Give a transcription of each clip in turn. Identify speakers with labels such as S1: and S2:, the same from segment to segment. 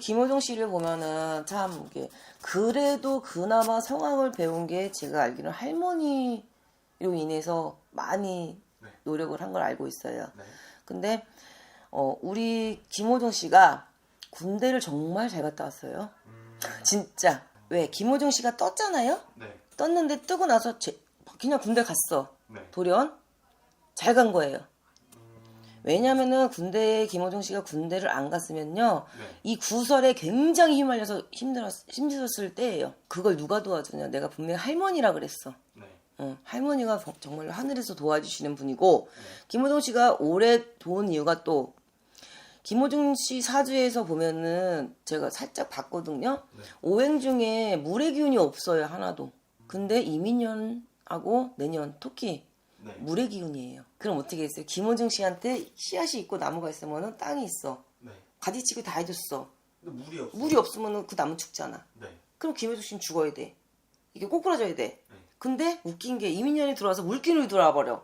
S1: 김호정 씨를 보면은 참 이게 그래도 그나마 성악을 배운 게 제가 알기로는 할머니로 인해서 많이
S2: 네.
S1: 노력을 한 걸 알고 있어요.
S2: 네.
S1: 근데 어, 우리 김호정 씨가 군대를 정말 잘 갔다 왔어요.
S2: 음,
S1: 진짜. 왜? 김호정 씨가 떴잖아요?
S2: 네.
S1: 떴는데 뜨고 나서 제- 그냥 군대 갔어.
S2: 네.
S1: 돌연 잘 간 거예요.
S2: 음,
S1: 왜냐면은 군대에 김호정 씨가 군대를 안 갔으면요.
S2: 네.
S1: 이 구설에 굉장히 휘말려서 힘들었, 힘들었을 때예요. 그걸 누가 도와주냐. 내가 분명히 할머니라 그랬어.
S2: 네.
S1: 어, 할머니가 버- 정말 하늘에서 도와주시는 분이고 김호정 씨가 오래 도운 이유가 또 김호정 씨 사주에서 보면은 제가 살짝 봤거든요.
S2: 네.
S1: 오행 중에 물의 기운이 없어요 하나도. 근데 이민년하고 내년 토끼
S2: 네.
S1: 물의 기운이에요. 그럼 어떻게 했어요? 김호정 씨한테 씨앗이 있고 나무가 있으면은 땅이 있어.
S2: 네.
S1: 가지치기 다 해줬어.
S2: 근데 물이 없어.
S1: 물이 없으면은 그 나무 죽잖아.
S2: 네.
S1: 그럼 김호정 씨는 죽어야 돼. 이게 꼬꾸라져야 돼.
S2: 네.
S1: 근데 웃긴 게 이민년이 들어와서 물기운이 들어와 버려.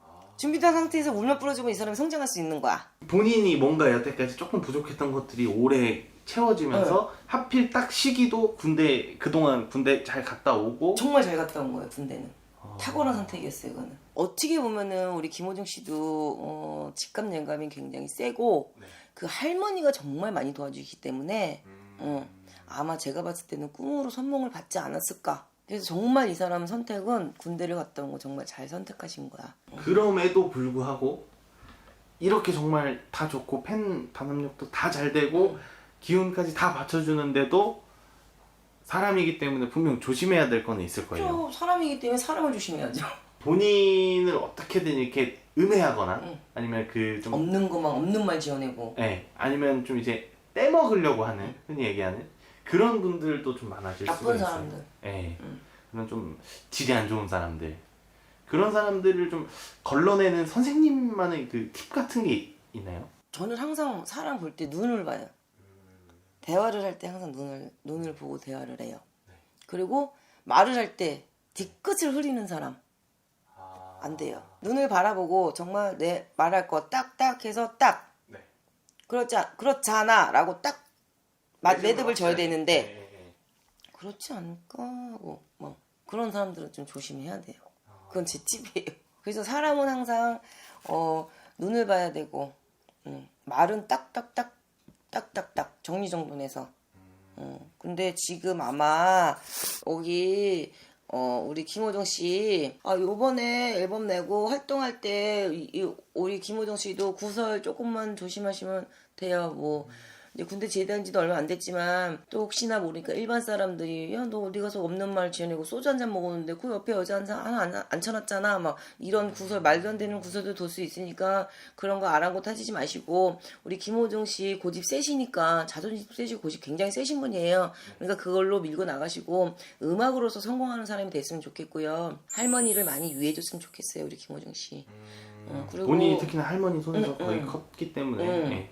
S2: 아.
S1: 준비된 상태에서 물만 뿌려주면 이 사람이 성장할 수 있는 거야.
S2: 본인이 뭔가 여태까지 조금 부족했던 것들이 오래 채워지면서 하필 딱 시기도 군대 그동안 군대 잘 갔다 오고
S1: 정말 잘 갔다 온 거예요, 군대는.
S2: 아.
S1: 탁월한 선택이었어요, 이거는. 어떻게 보면은 우리 김호정 씨도 어, 직감 영감이 굉장히 세고
S2: 네.
S1: 그 할머니가 정말 많이 도와주기 때문에
S2: 음,
S1: 어, 아마 제가 봤을 때는 꿈으로 선몽을 받지 않았을까. 그래서 정말 이 사람 선택은 군대를 갔다 온 거 정말 잘 선택하신 거야.
S2: 그럼에도 불구하고 이렇게 정말 다 좋고 팬 반응력도 다 잘 되고 기운까지 다 받쳐주는데도 사람이기 때문에 분명 조심해야 될 거는 있을 거예요.
S1: 또 사람이기 때문에 사람을 조심해야죠.
S2: 본인을 어떻게든 이렇게 음해하거나
S1: 응.
S2: 아니면 그좀
S1: 없는 것만 없는 말 지어내고.
S2: 예, 아니면 좀 이제 떼먹으려고 하는 흔히 얘기하는 그런 분들도 좀 많아질 수가
S1: 나쁜
S2: 있어요.
S1: 사람들.
S2: 예.
S1: 음.
S2: 그런 좀 질이 안 좋은 사람들. 그런 사람들을 좀 걸러내는 선생님만의 그 팁 같은 게 있나요?
S1: 저는 항상 사람 볼 때 눈을 봐요. 대화를 할 때 항상 눈을 눈을 보고 대화를 해요.
S2: 네.
S1: 그리고 말을 할 때 뒤끝을 흐리는 사람
S2: 아...
S1: 안 돼요. 눈을 바라보고 정말 내 말할 거 딱딱 해서 딱
S2: 네.
S1: 그렇지 않- 그렇잖아라고 딱 마- 매듭을 져야
S2: 네,
S1: 되는데
S2: 네, 네.
S1: 그렇지 않을까 하고 뭐 그런 사람들은 좀 조심해야 돼요.
S2: 아.
S1: 그건 제 팁이에요. 그래서 사람은 항상 어, 눈을 봐야 되고 음, 말은 딱딱딱 딱딱딱 정리정돈해서. 어, 근데 지금 아마 여기 어, 우리 김호정 씨, 아, 요번에 앨범 내고 활동할 때, 이, 이- 우리 김호정 씨도 구설 조금만 조심하시면 돼요. 뭐, 이제 군대 제대한 지도 얼마 안 됐지만, 또 혹시나 모르니까 일반 사람들이, 야, 너 어디 가서 없는 말 지어내고 소주 한 잔 먹었는데, 그 옆에 여자 한 잔 하나 안, 앉혀놨잖아. 막, 이런 구설, 말도 안 되는 구설도 돌 수 있으니까, 그런 거 아랑곳 하시지 마시고, 우리 김호정 씨 고집 세시니까, 자존심 세시고 고집 굉장히 세신 분이에요. 그러니까 그걸로 밀고 나가시고, 음악으로서 성공하는 사람이 됐으면 좋겠고요. 할머니를 많이 유해줬으면 좋겠어요, 우리 김호정 씨. 어, 그리고-
S2: 본인이 특히나 할머니 손에서
S1: 음,
S2: 거의
S1: 음.
S2: 컸기 때문에
S1: 음.
S2: 예.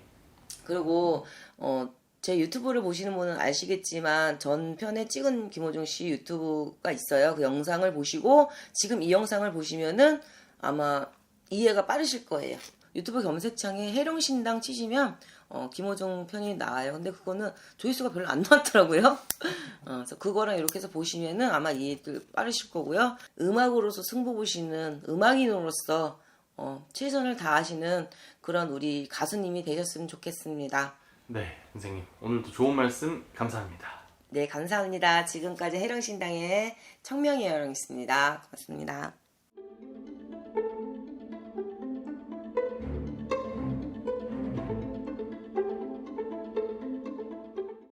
S1: 그리고 어, 제 유튜브를 보시는 분은 아시겠지만 전편에 찍은 김호중 씨 유튜브가 있어요. 그 영상을 보시고 지금 이 영상을 보시면은 아마 이해가 빠르실 거예요. 유튜브 검색창에 해령신당 치시면 어, 김호중 편이 나와요. 근데 그거는 조회수가 별로 안 나왔더라고요. 어, 그래서 그거랑 이렇게 해서 보시면은 아마 이해들 빠르실 거고요. 음악으로서 승부 보시는 음악인으로서 어, 최선을 다하시는 그런 우리 가수님이 되셨으면 좋겠습니다.
S2: 네, 선생님 오늘도 좋은 말씀 감사합니다.
S1: 네, 감사합니다. 지금까지 해령신당의 청명이 여령이었습니다. 고맙습니다.